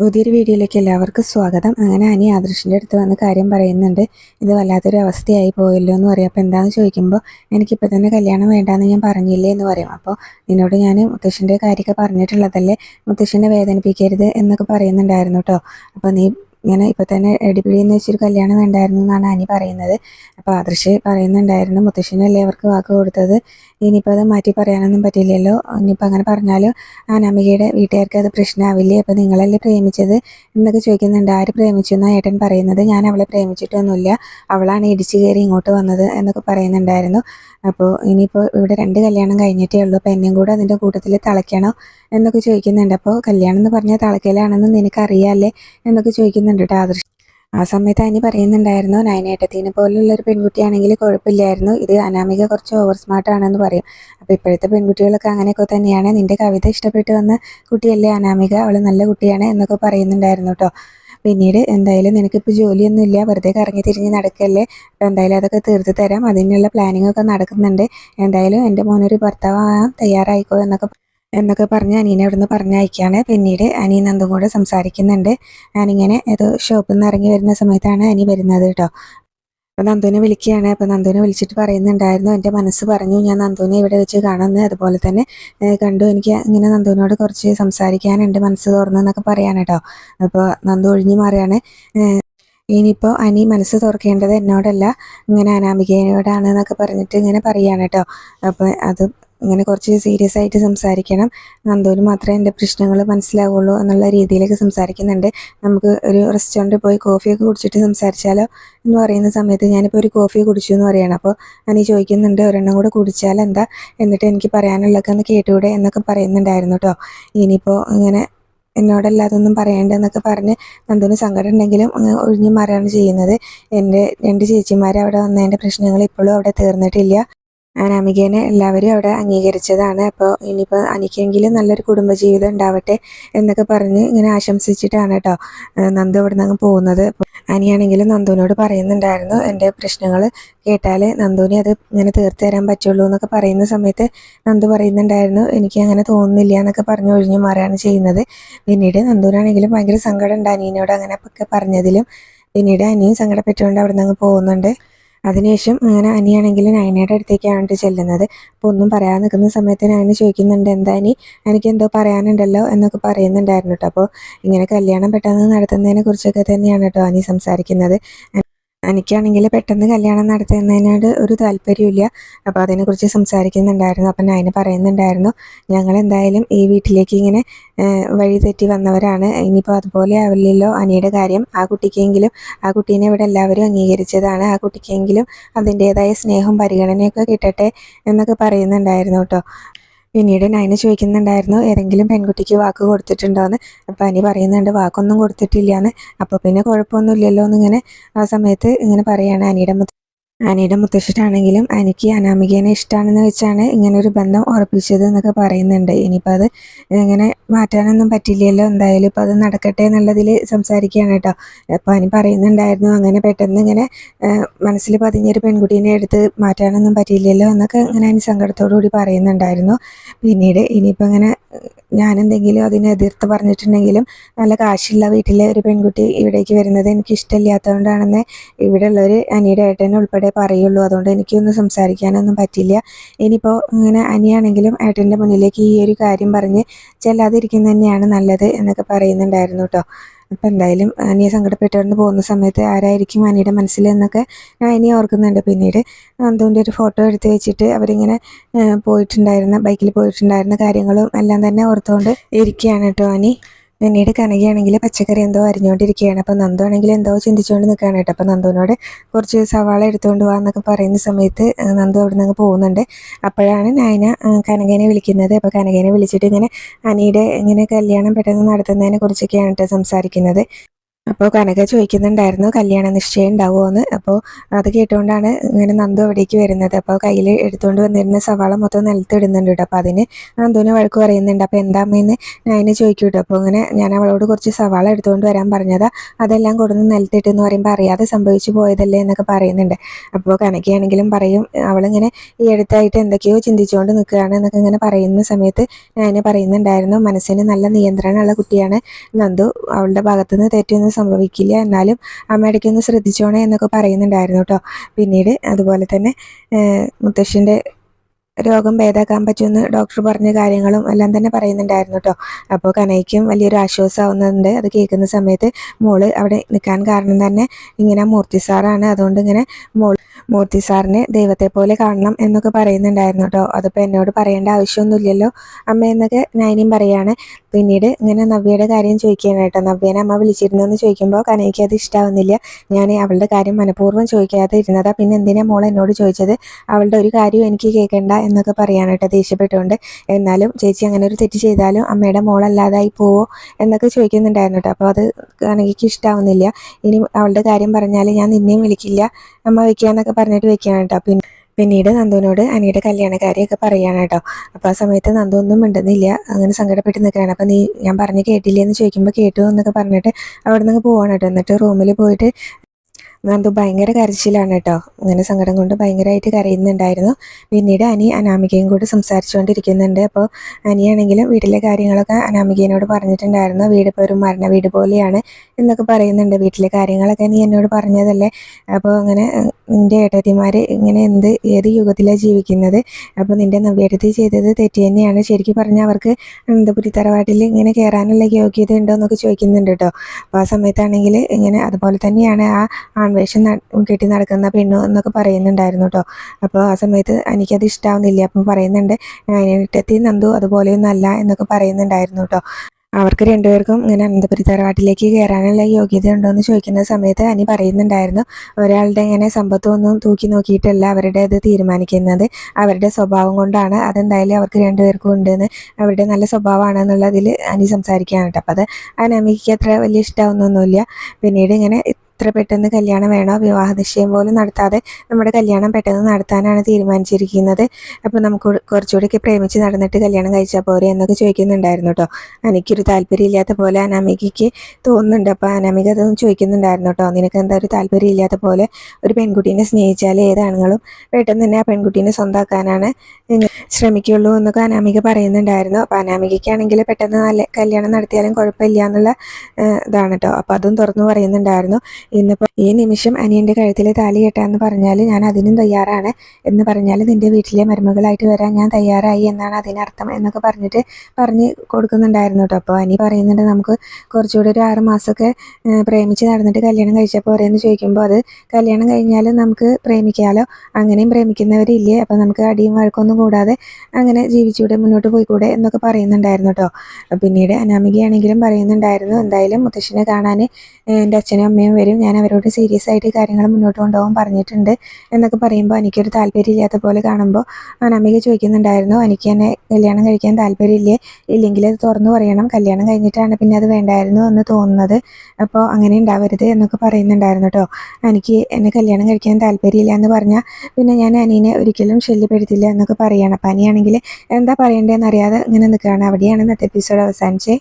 പുതിയൊരു വീഡിയോയിലേക്ക് എല്ലാവർക്കും സ്വാഗതം. അങ്ങനെ അനി ആദർശിന്റെ അടുത്ത് വന്ന് കാര്യം പറയുന്നുണ്ട്. ഇത് വല്ലാത്തൊരു അവസ്ഥയായി പോയല്ലോ എന്ന് പറയും. അപ്പോൾ എന്താണെന്ന് ചോദിക്കുമ്പോൾ എനിക്കിപ്പോൾ തന്നെ കല്യാണം വേണ്ടാന്ന് ഞാൻ പറഞ്ഞില്ലേ? എന്ന് പറയും. അപ്പോൾ നിന്നോട് ഞാൻ മുത്തശ്ശന്റെ കാര്യമൊക്കെ പറഞ്ഞിട്ടുള്ളതല്ലേ? മുത്തശ്ശനെ വേദനിപ്പിക്കരുത് എന്നൊക്കെ പറയുന്നുണ്ടായിരുന്നു കേട്ടോ അപ്പോൾ നീ ഇങ്ങനെ ഇപ്പം തന്നെ എടിപിടിയെന്ന് വെച്ചൊരു കല്യാണം വേണ്ടായിരുന്നു എന്നാണ് അനി പറയുന്നത്. അപ്പോൾ ആദർശ് പറയുന്നുണ്ടായിരുന്നു മുത്തശ്ശനല്ലേ അവർക്ക് വാക്ക് കൊടുത്തത്? ഇനിയിപ്പോൾ അത് മാറ്റി പറയാനൊന്നും പറ്റില്ലല്ലോ. ഇനിയിപ്പോൾ അങ്ങനെ പറഞ്ഞാലും? അനാമികയുടെ വീട്ടുകാർക്ക് അത് പ്രശ്നമാവില്ലേ അപ്പോൾ നിങ്ങളല്ലേ പ്രേമിച്ചത്? എന്നൊക്കെ ചോദിക്കുന്നുണ്ട്. ആര് പ്രേമിച്ചു എന്നാണ് ഏട്ടൻ പറയുന്നത്? ഞാൻ അവളെ പ്രേമിച്ചിട്ടൊന്നുമില്ല. അവളാണ് ഇടിച്ചു കയറി ഇങ്ങോട്ട് വന്നത് എന്നൊക്കെ പറയുന്നുണ്ടായിരുന്നു. അപ്പോൾ ഇനിയിപ്പോൾ ഇവിടെ രണ്ട് കല്യാണം കഴിഞ്ഞിട്ടേ ഉള്ളൂ. അപ്പോൾ എന്നെയും കൂടെ അതിന്റെ കൂട്ടത്തിൽ തളയ്ക്കണോ എന്നൊക്കെ ചോദിക്കുന്നുണ്ട്. അപ്പോൾ കല്യാണം എന്ന് പറഞ്ഞാൽ തളയ്ക്കലാണെന്ന് നിനക്കറിയാമല്ലേ എന്നൊക്കെ ചോദിക്കുന്നുണ്ട്. കേട്ടോ ആദർശ് ആ സമയത്ത് അനി പറയുന്നുണ്ടായിരുന്നു നയനേട്ടത്തിനെ പോലുള്ള ഒരു പെൺകുട്ടിയാണെങ്കിൽ കുഴപ്പമില്ലായിരുന്നു ഇത് അനാമിക കുറച്ച് ഓവർ സ്മാർട്ട് ആണെന്ന് പറയും. അപ്പോൾ ഇപ്പോഴത്തെ പെൺകുട്ടികളൊക്കെ അങ്ങനെയൊക്കെ തന്നെയാണ് നിന്റെ കവിത ഇഷ്ടപ്പെട്ട് വന്ന കുട്ടിയല്ലേ അനാമിക അവൾ നല്ല കുട്ടിയാണ് എന്നൊക്കെ പറയുന്നുണ്ടായിരുന്നു കേട്ടോ പിന്നീട് എന്തായാലും നിനക്കിപ്പോൾ ജോലിയൊന്നും ഇല്ല വെറുതെ കറങ്ങി തിരിഞ്ഞ് നടക്കല്ലേ അപ്പോൾ എന്തായാലും അതൊക്കെ തീർത്ത് തരാം അതിനുള്ള പ്ലാനിങ്ങൊക്കെ നടക്കുന്നുണ്ട്. എന്തായാലും എന്റെ മോനൊരു ഭർത്താവാൻ തയ്യാറായിക്കോ എന്നൊക്കെ എന്നൊക്കെ പറഞ്ഞ് അനീനെ അവിടുന്ന് പറഞ്ഞയക്കുകയാണ് പിന്നീട് അനി നന്ദും കൂടെ സംസാരിക്കുന്നുണ്ട്. ഞാനിങ്ങനെ ഏതോ ഷോപ്പിൽ നിന്ന് ഇറങ്ങി വരുന്ന സമയത്താണ് അനി വരുന്നത് കേട്ടോ. അപ്പോൾ നന്ദുവിനെ വിളിക്കുകയാണ്. അപ്പോൾ നന്ദുവിനെ വിളിച്ചിട്ട് പറയുന്നുണ്ടായിരുന്നു. എന്റെ മനസ്സ് പറഞ്ഞു ഞാൻ നന്ദുവിനെ ഇവിടെ വെച്ച് കാണുന്നത് അതുപോലെ തന്നെ കണ്ടു. എനിക്ക് ഇങ്ങനെ നന്ദുവിനോട് കുറച്ച് സംസാരിക്കാനുണ്ട്. മനസ്സ് തുറന്നു എന്നൊക്കെ പറയാൻ കേട്ടോ. അപ്പോൾ നന്ദു ഒഴിഞ്ഞു മാറിയാണ് ഇനിയിപ്പോൾ അനി മനസ്സ് തുറക്കേണ്ടത് എന്നോടല്ല. ഇങ്ങനെ അനാമികയോടാണ് എന്നൊക്കെ പറഞ്ഞിട്ട് ഇങ്ങനെ പറയാണ് കേട്ടോ. അപ്പോൾ അത് ഇങ്ങനെ കുറച്ച് സീരിയസ് ആയിട്ട് സംസാരിക്കണം. നന്ദോലി മാത്രമേ എന്റെ പ്രശ്നങ്ങൾ മനസ്സിലാവുള്ളൂ എന്നുള്ള രീതിയിലേക്ക് സംസാരിക്കുന്നുണ്ട്. നമുക്ക് ഒരു റെസ്റ്റോറന്റിൽ പോയി കോഫിയൊക്കെ കുടിച്ചിട്ട് സംസാരിച്ചാലോ എന്ന് പറയുന്ന സമയത്ത് ഞാനിപ്പോൾ ഒരു കോഫി കുടിച്ചു എന്ന് പറയണം. അപ്പോൾ അനി ചോദിക്കുന്നുണ്ട് ഒരെണ്ണം കൂടെ കുടിച്ചാൽ എന്താ? എന്നിട്ട് എനിക്ക് പറയാനുള്ളതൊക്കെ ഒന്ന് കേട്ടുകൂടെ എന്നൊക്കെ പറയുന്നുണ്ടായിരുന്നു കേട്ടോ ഇനിയിപ്പോൾ ഇങ്ങനെ എന്നോടല്ലാതൊന്നും പറയണ്ടെന്നൊക്കെ പറഞ്ഞ് നന്ദുവിന് സങ്കടം ഉണ്ടെങ്കിലും ഒഴിഞ്ഞു മാറുകയാണ് ചെയ്യുന്നത്. എന്റെ രണ്ട് ചേച്ചിമാർ അവിടെ വന്നതിന്റെ പ്രശ്നങ്ങൾ ഇപ്പോഴും അവിടെ തീർന്നിട്ടില്ല. അനാമികേനെ എല്ലാവരും അവിടെ അംഗീകരിച്ചതാണ്. അപ്പോൾ ഇനിയിപ്പോൾ അനിക്കെങ്കിലും നല്ലൊരു കുടുംബജീവിതം ഉണ്ടാവട്ടെ എന്നൊക്കെ പറഞ്ഞ് ഇങ്ങനെ ആശംസിച്ചിട്ടാണ് കേട്ടോ നന്ദു അവിടെ നിന്ന് പോകുന്നത്. അനിയാണെങ്കിലും നന്ദുവിനോട് പറയുന്നുണ്ടായിരുന്നു എന്റെ പ്രശ്നങ്ങൾ കേട്ടാൽ നന്ദുവിനെ അത് ഇങ്ങനെ തീർത്തു തരാൻ പറ്റുള്ളൂ എന്നൊക്കെ പറയുന്ന സമയത്ത് നന്ദു പറയുന്നുണ്ടായിരുന്നു എനിക്ക് അങ്ങനെ തോന്നുന്നില്ല എന്നൊക്കെ പറഞ്ഞു ഒഴിഞ്ഞു മാറുകയാണ് ചെയ്യുന്നത്. പിന്നീട് നന്ദുവിനാണെങ്കിലും ഭയങ്കര സങ്കടം ഉണ്ട് അനിയനോട് അങ്ങനെ ഒക്കെ പറഞ്ഞതിലും. പിന്നീട് അനിയും സങ്കടപ്പെട്ടുകൊണ്ട് അവിടെ നിന്ന് പോകുന്നുണ്ട്. അതിനുശേഷം അങ്ങനെ അനിയാണെങ്കിൽ നയനയുടെ അടുത്തേക്കാണ് ചെല്ലുന്നത്. അപ്പോൾ ഒന്നും പറയാൻ നിൽക്കുന്ന സമയത്ത് നയന ചോദിക്കുന്നുണ്ട് എന്താ അനി? എനിക്ക് എന്തോ പറയാനുണ്ടല്ലോ? എന്നൊക്കെ പറയുന്നുണ്ടായിരുന്നു കേട്ടോ അപ്പോൾ ഇങ്ങനെ കല്യാണം പെട്ടെന്ന് നടത്തുന്നതിനെ കുറിച്ചൊക്കെ തന്നെയാണ് കേട്ടോ അനി സംസാരിക്കുന്നത്. എനിക്കാണെങ്കിൽ പെട്ടെന്ന് കല്യാണം നടത്തുന്നതിനോട് ഒരു താല്പര്യമില്ല അപ്പോൾ അതിനെക്കുറിച്ച് സംസാരിക്കുന്നുണ്ടായിരുന്നു. അപ്പം നയന് പറയുന്നുണ്ടായിരുന്നു ഞങ്ങൾ എന്തായാലും ഈ വീട്ടിലേക്ക് ഇങ്ങനെ വഴി തെറ്റി വന്നവരാണ്. ഇനിയിപ്പോൾ അതുപോലെ ആവില്ലല്ലോ അനിയുടെ കാര്യം. ആ കുട്ടിക്കെങ്കിലും ആ കുട്ടീനെ ഇവിടെ എല്ലാവരും അംഗീകരിച്ചതാണ്. ആ കുട്ടിക്കെങ്കിലും അതിന്റേതായ സ്നേഹവും പരിഗണനയൊക്കെ കിട്ടട്ടെ എന്നൊക്കെ പറയുന്നുണ്ടായിരുന്നു കേട്ടോ. പിന്നീട് നയന ചോദിക്കുന്നുണ്ടായിരുന്നു ഏതെങ്കിലും പെൺകുട്ടിക്ക് വാക്ക് കൊടുത്തിട്ടുണ്ടോയെന്ന് അപ്പം അനി പറയുന്നുണ്ട് വാക്കൊന്നും കൊടുത്തിട്ടില്ല അപ്പോൾ പിന്നെ കുഴപ്പമൊന്നുമില്ലല്ലോ എന്നിങ്ങനെ ആ സമയത്ത് ഇങ്ങനെ പറയുകയാണ് അനിയുടെ അനിയുടെ മുത്തശ്ശിട്ടാണെങ്കിലും എനിക്ക് അനാമികേനെ ഇഷ്ടമാണെന്ന് വെച്ചാണ് ഇങ്ങനെ ഒരു ബന്ധം ഉറപ്പിച്ചത് എന്നൊക്കെ പറയുന്നുണ്ട്. ഇനിയിപ്പോൾ അത് ഇങ്ങനെ മാറ്റാനൊന്നും പറ്റില്ലല്ലോ. എന്തായാലും ഇപ്പോൾ അത് നടക്കട്ടെ എന്നുള്ളതിൽ സംസാരിക്കുകയാണ് കേട്ടോ. അപ്പോൾ അനി പറയുന്നുണ്ടായിരുന്നു അങ്ങനെ പെട്ടെന്ന് ഇങ്ങനെ മനസ്സിൽ പതിഞ്ഞൊരു പെൺകുട്ടീനെ എടുത്ത് മാറ്റാനൊന്നും പറ്റില്ലല്ലോ എന്നൊക്കെ ഇങ്ങനെ അനി സങ്കടത്തോടു കൂടി പറയുന്നുണ്ടായിരുന്നു. പിന്നീട് ഇനിയിപ്പോൾ ഇങ്ങനെ ഞാനെന്തെങ്കിലും അതിനെ എതിർത്ത് പറഞ്ഞിട്ടുണ്ടെങ്കിലും നല്ല കാശുള്ള വീട്ടിലെ ഒരു പെൺകുട്ടി ഇവിടേക്ക് വരുന്നത് എനിക്ക് ഇഷ്ടമില്ലാത്തതുകൊണ്ടാണെന്ന് ഇവിടെ ഉള്ളവർ അനിയുടെ ഏട്ടനെ ഉൾപ്പെടെ പറയുള്ളൂ. അതുകൊണ്ട് എനിക്കൊന്നും സംസാരിക്കാനൊന്നും പറ്റില്ല. ഇനിയിപ്പോൾ ഇങ്ങനെ അനിയാണെങ്കിലും ഏട്ടന്റെ മുന്നിലേക്ക് ഈ ഒരു കാര്യം പറഞ്ഞ് ചെല്ലാതിരിക്കുന്നത് തന്നെയാണ് നല്ലത് എന്നൊക്കെ പറയുന്നുണ്ടായിരുന്നു കേട്ടോ. അപ്പം എന്തായാലും അനിയെ സങ്കടപ്പെട്ടുകൊണ്ട് പോകുന്ന സമയത്ത് ആരായിരിക്കും അനിയുടെ മനസ്സിൽ എന്നൊക്കെ ഞാൻ ഇനി ഓർക്കുന്നുണ്ട്. പിന്നീട് നന്ദുവിന്റെ ഒരു ഫോട്ടോ എടുത്ത് വെച്ചിട്ട് അവരിങ്ങനെ പോയിട്ടുണ്ടായിരുന്ന ബൈക്കിൽ പോയിട്ടുണ്ടായിരുന്ന കാര്യങ്ങളും എല്ലാം തന്നെ ഓർത്തുകൊണ്ട് ഇരിക്കുകയാണ് കേട്ടോ അനി. പിന്നീട് കനകയാണെങ്കിൽ പച്ചക്കറി എന്തോ അരിഞ്ഞുകൊണ്ടിരിക്കുകയാണ് അപ്പോൾ നന്ദു ആണെങ്കിൽ എന്തോ ചിന്തിച്ചുകൊണ്ട് നിൽക്കുകയാണ് കേട്ടോ. അപ്പോൾ നന്ദുവിനോട് കുറച്ച് സവാള എടുത്തുകൊണ്ട് എന്നൊക്കെ പറയുന്ന സമയത്ത് നന്ദു അവിടെ നിന്ന് പോകുന്നുണ്ട്. അപ്പോഴാണ് നയന കനകനെ വിളിക്കുന്നത്. അപ്പോൾ കനകനെ വിളിച്ചിട്ട് ഇങ്ങനെ അനിയുടെ ഇങ്ങനെ കല്യാണം പെട്ടെന്ന് നടത്തുന്നതിനെ കുറിച്ചൊക്കെയാണ് കേട്ടോ സംസാരിക്കുന്നത്. അപ്പോൾ കനക ചോദിക്കുന്നുണ്ടായിരുന്നു കല്യാണ നിശ്ചയം ഉണ്ടാവുമോ എന്ന് അപ്പോൾ അത് കേട്ടുകൊണ്ടാണ് ഇങ്ങനെ നന്ദു അവിടേക്ക് വരുന്നത്. അപ്പോൾ കയ്യിൽ എടുത്തുകൊണ്ട് വന്നിരുന്ന സവാള മൊത്തം നിലത്തിടുന്നുണ്ട് കേട്ടോ. അപ്പോൾ അതിന് നന്ദുവിന് വഴക്ക് പറയുന്നുണ്ട്. അപ്പോൾ എന്താ അമ്മയെന്ന് ഞാൻ ചോദിക്കും കേട്ടോ. അപ്പോൾ ഇങ്ങനെ ഞാൻ അവളോട് കുറച്ച് സവാള എടുത്തുകൊണ്ട് വരാൻ പറഞ്ഞതാ. അതെല്ലാം കൊടുന്ന് നിലത്തിട്ടെന്ന് പറയുമ്പോൾ അറിയാതെ സംഭവിച്ചു പോയതല്ലേ എന്നൊക്കെ പറയുന്നുണ്ട്. അപ്പോൾ കനകയാണെങ്കിലും പറയും അവളിങ്ങനെ ഈ അടുത്തായിട്ട് എന്തൊക്കെയോ ചിന്തിച്ചുകൊണ്ട് നിൽക്കുകയാണ് എന്നൊക്കെ ഇങ്ങനെ പറയുന്ന സമയത്ത് ഞാൻ പറയുന്നുണ്ടായിരുന്നു മനസ്സിന് നല്ല നിയന്ത്രണമുള്ള കുട്ടിയാണ് നന്ദു. അവളുടെ ഭാഗത്തുനിന്ന് തെറ്റൊന്നും സംഭവിക്കില്ല. എന്നാലും അമ്മയുടെക്ക് ഒന്ന് ശ്രദ്ധിച്ചോണേ എന്നൊക്കെ പറയുന്നുണ്ടായിരുന്നു കേട്ടോ പിന്നീട് അതുപോലെ തന്നെ മുത്തശ്ശിന്റെ രോഗം ഭേദാക്കാൻ പറ്റുമെന്ന് ഡോക്ടർ പറഞ്ഞ കാര്യങ്ങളും എല്ലാം തന്നെ പറയുന്നുണ്ടായിരുന്നു കേട്ടോ അപ്പോൾ കനയ്ക്കും വലിയൊരു ആശ്വാസമാവുന്നുണ്ട്. അത് കേൾക്കുന്ന സമയത്ത് മോൾ അവിടെ നിൽക്കാൻ കാരണം തന്നെ ഇങ്ങനെ മൂർത്തി സാറാണ്. അതുകൊണ്ട് ഇങ്ങനെ മോൾ മൂർത്തി സാറിനെ ദൈവത്തെ പോലെ കാണണം എന്നൊക്കെ പറയുന്നുണ്ടായിരുന്നു കേട്ടോ. അതിപ്പോൾ എന്നോട് പറയേണ്ട ആവശ്യമൊന്നുമില്ലല്ലോ. അമ്മ എന്നൊക്കെ ഞാനും പറയാണ്. പിന്നീട് ഇങ്ങനെ നവ്യയുടെ കാര്യം ചോദിക്കുകയാണ് കേട്ടോ. നവ്യനെ അമ്മ വിളിച്ചിരുന്നു എന്ന് ചോദിക്കുമ്പോൾ കനയ്ക്ക് അത് ഇഷ്ടാവുന്നില്ല. ഞാൻ അവളുടെ കാര്യം മനഃപൂർവം ചോദിക്കാതെ ഇരുന്നതാ. പിന്നെ എന്തിനാ മോൾ എന്നോട് ചോദിച്ചത്? അവളുടെ ഒരു കാര്യവും എനിക്ക് കേൾക്കണ്ട എന്നൊക്കെ പറയാനായിട്ട് ദേഷ്യപ്പെട്ടുകൊണ്ട്. എന്നാലും ചേച്ചി അങ്ങനെ ഒരു തെറ്റ് ചെയ്താലും അമ്മയുടെ മോളല്ലാതായി പോവോ എന്നൊക്കെ ചോദിക്കുന്നുണ്ടായിരുന്നു കേട്ടോ. അപ്പോൾ അത് കനകിക്ക് ഇഷ്ടാവുന്നില്ല. ഇനി അവളുടെ കാര്യം പറഞ്ഞാൽ ഞാൻ നിന്നെയും വിളിക്കില്ല. അമ്മ വെക്കുക പറഞ്ഞിട്ട് വെക്കുകയാണ് കേട്ടോ. പിന്നെ പിന്നീട് നന്ദുവിനോട് അനിയുടെ കല്യാണക്കാരിയൊക്കെ പറയുകയാണ് കേട്ടോ. അപ്പോൾ ആ സമയത്ത് നന്ദു ഒന്നും മിണ്ടുന്നില്ല. അങ്ങനെ സങ്കടപ്പെട്ട് നിൽക്കുകയാണ്. അപ്പോൾ നീ ഞാൻ പറഞ്ഞ് കേട്ടില്ലേ എന്ന് ചോദിക്കുമ്പോൾ കേട്ടു എന്നൊക്കെ പറഞ്ഞിട്ട് അവിടെ നിന്ന് പോവാണ് കേട്ടോ. എന്നിട്ട് റൂമിൽ പോയിട്ട് നന്ദു ഭയങ്കര കരച്ചിലാണ് കേട്ടോ. അങ്ങനെ സങ്കടം കൊണ്ട് ഭയങ്കരമായിട്ട് കരയുന്നുണ്ടായിരുന്നു. പിന്നീട് അനി അനാമികയും കൂടി സംസാരിച്ചുകൊണ്ടിരിക്കുന്നുണ്ട്. അപ്പോൾ അനിയാണെങ്കിലും വീട്ടിലെ കാര്യങ്ങളൊക്കെ അനാമികയോട് പറഞ്ഞിട്ടുണ്ടായിരുന്നു. വീട് ഇപ്പോൾ ഒരു മരണ വീട് പോലെയാണ് എന്നൊക്കെ പറയുന്നുണ്ട്. വീട്ടിലെ കാര്യങ്ങളൊക്കെ നീ എന്നോട് പറഞ്ഞതല്ലേ? അപ്പോൾ അങ്ങനെ നിന്റെ ഏട്ടത്തിമാർ ഇങ്ങനെ എന്ത് ഏത് യുഗത്തിലാണ് ജീവിക്കുന്നത്? അപ്പോൾ നിന്റെ നവ്യേട്ടത്തി ചെയ്തത് തെറ്റ് തന്നെയാണ്. ശരിക്കും പറഞ്ഞാൽ അവർക്ക് അനന്തപുരി തറവാട്ടിൽ ഇങ്ങനെ കയറാനുള്ള യോഗ്യത ഉണ്ടോ എന്നൊക്കെ ചോദിക്കുന്നുണ്ട് കേട്ടോ. അപ്പോൾ ആ സമയത്താണെങ്കിൽ ഇങ്ങനെ അതുപോലെ തന്നെയാണ് ആ ആൺവേഷം കെട്ടി നടക്കുന്ന പെണ്ണു എന്നൊക്കെ പറയുന്നുണ്ടായിരുന്നു കേട്ടോ അപ്പോൾ ആ സമയത്ത് എനിക്കത് ഇഷ്ടാവുന്നില്ല. അപ്പം പറയുന്നുണ്ട് അതിനെത്തി നന്ദു അതുപോലെയൊന്നും അല്ല എന്നൊക്കെ പറയുന്നുണ്ടായിരുന്നു കേട്ടോ അവർക്ക് രണ്ടുപേർക്കും ഇങ്ങനെ അനന്തപുരി തറവാട്ടിലേക്ക് കയറാനുള്ള യോഗ്യത ഉണ്ടോ എന്ന് ചോദിക്കുന്ന സമയത്ത് അനി പറയുന്നുണ്ടായിരുന്നു ഒരാളുടെ ഇങ്ങനെ സമ്പത്തൊന്നും തൂക്കി നോക്കിയിട്ടല്ല അവരുടെ ഇത് തീരുമാനിക്കുന്നത്. അവരുടെ സ്വഭാവം കൊണ്ടാണ് അതെന്തായാലും അവർക്ക് രണ്ടുപേർക്കും ഉണ്ടെന്ന് അവരുടെ നല്ല സ്വഭാവമാണെന്നുള്ളതിൽ അനി സംസാരിക്കുകയാണ് കേട്ടോ അപ്പോൾ അത് അനമിക്ക് അത്ര വലിയ ഇഷ്ടമാവുന്നൊന്നുമില്ല പിന്നീട് ഇങ്ങനെ എത്ര പെട്ടെന്ന് കല്യാണം വേണോ വിവാഹ നിശ്ചയം പോലും നടത്താതെ നമ്മുടെ കല്യാണം പെട്ടെന്ന് നടത്താനാണ് തീരുമാനിച്ചിരിക്കുന്നത്. അപ്പോൾ നമുക്ക് കുറച്ചുകൂടിയൊക്കെ പ്രേമിച്ച് നടന്നിട്ട് കല്യാണം കഴിച്ചാൽ പോരെ എന്നൊക്കെ ചോദിക്കുന്നുണ്ടായിരുന്നു കേട്ടോ എനിക്കൊരു താല്പര്യമില്ലാത്ത പോലെ അനാമികയ്ക്ക് തോന്നുന്നുണ്ട്. അപ്പോൾ അനാമിക അതൊന്നും ചോദിക്കുന്നുണ്ടായിരുന്നു കേട്ടോ നിനക്ക് എന്താ ഒരു താല്പര്യമില്ലാത്ത പോലെ ഒരു പെൺകുട്ടീനെ സ്നേഹിച്ചാൽ ഏതാണുങ്ങളും പെട്ടെന്ന് തന്നെ ആ പെൺകുട്ടീനെ സ്വന്തമാക്കാനാണ് ശ്രമിക്കുള്ളൂ എന്നൊക്കെ അനാമിക പറയുന്നുണ്ടായിരുന്നു. അപ്പോൾ അനാമികയ്ക്കാണെങ്കിൽ പെട്ടെന്ന് നല്ല കല്യാണം നടത്തിയാലും കുഴപ്പമില്ല എന്നുള്ള ഇതാണ് കേട്ടോ അപ്പോൾ അതും തുറന്നു പറയുന്നുണ്ടായിരുന്നു. ഇന്നിപ്പോൾ ഈ നിമിഷം അനിയന്റെ കഴുത്തിൽ താലി കെട്ടാന്ന് പറഞ്ഞാൽ ഞാൻ അതിനും തയ്യാറാണ് എന്ന് പറഞ്ഞാൽ നിന്റെ വീട്ടിലെ മരുമകളായിട്ട് വരാൻ ഞാൻ തയ്യാറായി എന്നാണ് അതിനർത്ഥം എന്നൊക്കെ പറഞ്ഞിട്ട് പറഞ്ഞ് കൊടുക്കുന്നുണ്ടായിരുന്നു കേട്ടോ അപ്പോൾ അനി പറയുന്നുണ്ട് നമുക്ക് കുറച്ചുകൂടി ഒരു ആറ് മാസമൊക്കെ പ്രേമിച്ച് നടന്നിട്ട് കല്യാണം കഴിച്ചപ്പോൾ പോരെ എന്ന് ചോദിക്കുമ്പോൾ അത് കല്യാണം കഴിഞ്ഞാൽ നമുക്ക് പ്രേമിക്കാമല്ലോ അങ്ങനെയും പ്രേമിക്കുന്നവരില്ലേ അപ്പോൾ നമുക്ക് അടിയും വഴക്കൊന്നും കൂടാതെ അങ്ങനെ ജീവിച്ചൂടെ മുന്നോട്ട് പോയിക്കൂടെ എന്നൊക്കെ പറയുന്നുണ്ടായിരുന്നു കേട്ടോ പിന്നീട് അനാമികയാണെങ്കിലും പറയുന്നുണ്ടായിരുന്നു എന്തായാലും മുത്തശ്ശിനെ കാണാൻ എന്റെ അച്ഛനും അമ്മയും വരും ഞാൻ അവരോട് സീരിയസ് ആയിട്ട് കാര്യങ്ങൾ മുന്നോട്ട് കൊണ്ടുപോകാൻ പറഞ്ഞിട്ടുണ്ട് എന്നൊക്കെ പറയുമ്പോൾ എനിക്കൊരു താല്പര്യമില്ലാത്ത പോലെ കാണുമ്പോൾ അനമ്മയ്ക്ക് ചോദിക്കുന്നുണ്ടായിരുന്നു എനിക്ക് എന്നെ കല്യാണം കഴിക്കാൻ താല്പര്യമില്ലേ? ഇല്ലെങ്കിൽ അത് തുറന്നു പറയണം. കല്യാണം കഴിഞ്ഞിട്ടാണ് പിന്നെ അത് വേണ്ടായിരുന്നു എന്ന് തോന്നുന്നത്. അപ്പോൾ അങ്ങനെ ഉണ്ടാവരുത് എന്നൊക്കെ പറയുന്നുണ്ടായിരുന്നു കേട്ടോ. എനിക്ക് എന്നെ കല്യാണം കഴിക്കാൻ താല്പര്യമില്ല എന്ന് പറഞ്ഞാൽ പിന്നെ ഞാൻ അനീനെ ഒരിക്കലും ശല്യപ്പെടുത്തില്ല എന്നൊക്കെ പറയുകയാണ് അപ്പം അനിയാണെങ്കിൽ എന്താ പറയേണ്ടതെന്ന് അറിയാതെ ഇങ്ങനെ നിൽക്കുകയാണ്. അവിടെയാണ് ഇന്നത്തെ എപ്പിസോഡ് അവസാനിച്ചേ